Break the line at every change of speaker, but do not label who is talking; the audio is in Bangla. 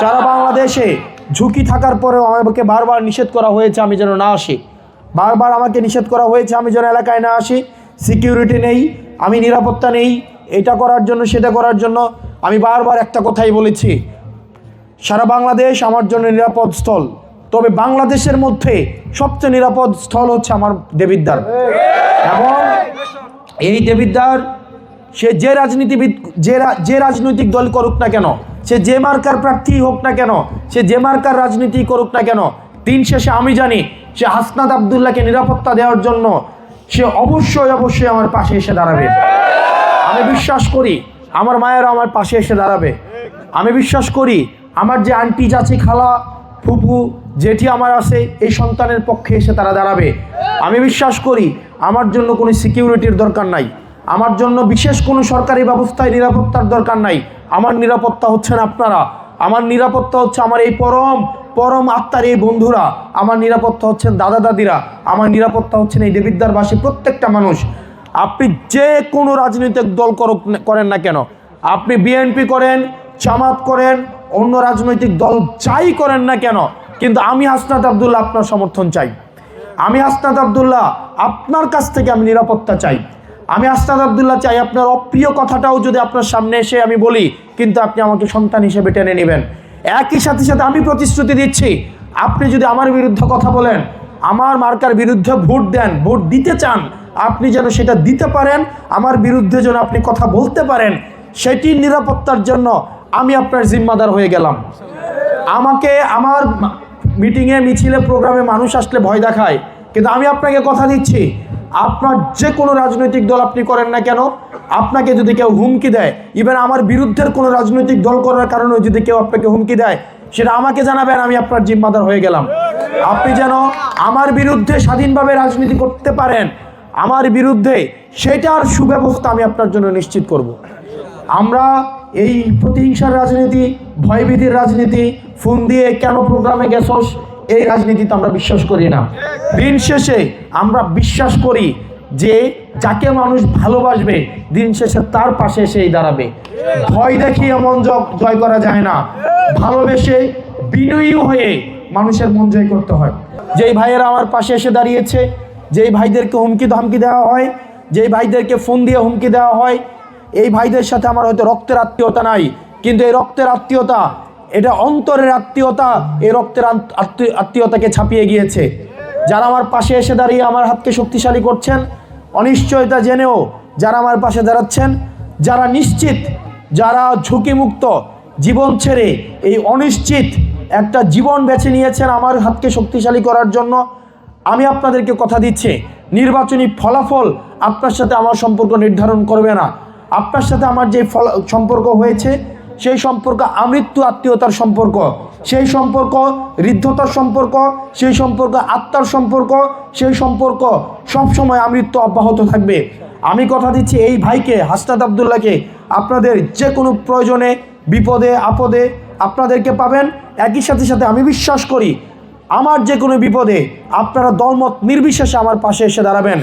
সারা বাংলাদেশে ঝুঁকি থাকার পরেও আমাকে বারবার নিষেধ করা হয়েছে, আমি যেন না আসি। বারবার আমাকে নিষেধ করা হয়েছে, আমি যেন এলাকায় না আসি। সিকিউরিটি নেই, আমি নিরাপত্তা নেই, এটা করার জন্য, সেটা করার জন্য আমি বারবার একটা কথাই বলেছি। সারা বাংলাদেশ আমার জন্য নিরাপদ স্থল। তবে বাংলাদেশের মধ্যে সবচেয়ে নিরাপদ স্থল হচ্ছে আমার দেবিদ্বার এবং এই দেবিদ্বার সে যে রাজনীতিবিদ, যে যে রাজনৈতিক দল করুক না কেন সে যে মার্কার প্রার্থী হোক না কেন, সে যে মার্কার রাজনীতি করুক না কেন, দিন শেষে আমি জানি সে হাসনাত আবদুল্লাহকে নিরাপত্তা দেওয়ার জন্য সে অবশ্যই অবশ্যই আমার পাশে এসে দাঁড়াবে। আমি বিশ্বাস করি আমার মায়েরা আমার পাশে এসে দাঁড়াবে। আমি বিশ্বাস করি আমার যে আন্টি, চাচি, খালা ফুপু যেটি আমার আছে, এই সন্তানের পক্ষে এসে তারা দাঁড়াবে। আমি বিশ্বাস করি আমার জন্য কোনো সিকিউরিটির দরকার নাই। আমার জন্য বিশেষ কোনো সরকারি ব্যবস্থায় নিরাপত্তার দরকার নাই। আমার নিরাপত্তা হচ্ছেন আপনারা। আমার নিরাপত্তা হচ্ছে আমার এই পরম পরম আত্মার এই বন্ধুরা। আমার নিরাপত্তা হচ্ছেন দাদা দাদিরা। আমার নিরাপত্তা হচ্ছেন এই দেবিদ্বারবাসী প্রত্যেকটা মানুষ। আপনি যে কোনো রাজনৈতিক দল করেন না কেন। আপনি বিএনপি করেন, জামাত করেন, অন্য রাজনৈতিক দল যাই করেন না কেন, কিন্তু আমি হাসনাত আবদুল্লাহ আপনার সমর্থন চাই। আমি হাসনাত আবদুল্লাহ আপনার কাছ থেকে আমি নিরাপত্তা চাই। আমি হাসনাত আবদুল্লাহ চাই আপনার অপ্রিয় কথাটাও যদি আপনার সামনে এসে আমি বলি, কিন্তু আপনি আমাকে সন্তান হিসেবে টেনে নেবেন। একই সাথে সাথে আমি প্রতিশ্রুতি দিচ্ছি, আপনি যদি আমার বিরুদ্ধে কথা বলেন, আমার মার্কার বিরুদ্ধে ভোট দেন, ভোট দিতে চান, আপনি যেন সেটা দিতে পারেন, আমার বিরুদ্ধে যেন আপনি কথা বলতে পারেন, সেটির নিরাপত্তার জন্য আমি আপনার জিম্মাদার হয়ে গেলাম। আমাকে আমার মিটিংয়ে মিছিলে প্রোগ্রামে মানুষ আসলে ভয় দেখায়, কিন্তু আমি আপনাকে কথা দিচ্ছি আপনার যে কোনো রাজনৈতিক দল আপনি করেন না কেন, আপনাকে যদি কেউ হুমকি দেয় ইভেন আমার বিরুদ্ধের কোনো রাজনৈতিক দল করার কারণে যদি কেউ আপনাকে হুমকি দেয়, সেটা আমাকে জানাবেন, আমি আপনার জিম্মাদার হয়ে গেলাম আপনি যেন আমার বিরুদ্ধে স্বাধীনভাবে রাজনীতি করতে পারেন, আমার বিরুদ্ধে, সেটার সুব্যবস্থা আমি আপনার জন্য নিশ্চিত করব। আমরা এই প্রতিহিংসার রাজনীতি, ভয়ভীতির রাজনীতি, ফোন দিয়ে কেন প্রোগ্রামে গেছস এই রাজনীতিতে আমরা বিশ্বাস করি না। দিন শেষে আমরা বিশ্বাস করি যে যাকে মানুষ ভালোবাসবে, দিন শেষে তার পাশে এসেই দাঁড়াবে। ভয় দেখিয়ে মন জ- জয় করা যায় না। ভালোবেসে বিনয়ী হয়ে মানুষের মন জয় করতে হয়। যেই ভাইয়েরা আমার পাশে এসে দাঁড়িয়েছে, যেই ভাইদেরকে হুমকি ধমকি দেওয়া হয়, যেই ভাইদেরকে ফোন দিয়ে হুমকি দেওয়া হয়, এই ভাইদের সাথে আমার হয়তো রক্তের আত্মীয়তা নাই, কিন্তু এই রক্তের আত্মীয়তা এটা অন্তরের আত্মীয়তা, এই রক্তের আত্মীয়তাকে ছাপিয়ে গিয়েছে। যারা আমার পাশে এসে দাঁড়িয়ে আমার হাতকে শক্তিশালী করছেন, অনিশ্চয়তা জেনেও যারা আমার পাশে দাঁড়াচ্ছেন, যারা নিশ্চিত, যারা ঝুঁকিমুক্ত জীবন ছেড়ে এই অনিশ্চিত একটা জীবন বেছে নিয়েছেন আমার হাতকে শক্তিশালী করার জন্য, আমি আপনাদেরকে কথা দিচ্ছি, নির্বাচনী ফলাফল আপনার সাথে আমার সম্পর্ক নির্ধারণ করবে না। আপনার সাথে আমার যে ফল, সম্পর্ক হয়েছে সেই সম্পর্ক, আমৃত্যু আত্মীয়তার সম্পর্ক, সেই সম্পর্ক ঋদ্ধতার সম্পর্ক, সেই সম্পর্ক আত্মার সম্পর্ক, সেই সম্পর্ক সবসময় আমৃত্যু অব্যাহত থাকবে। আমি কথা দিচ্ছি এই ভাইকে, হাসনাত আবদুল্লাহকে। আপনাদের যে কোনো প্রয়োজনে, বিপদে, আপদে আপনাদেরকে পাবেন। একই সাথে সাথে আমি বিশ্বাস করি, আমার যে কোনো বিপদে আপনারা দলমত নির্বিশেষে আমার পাশে এসে দাঁড়াবেন।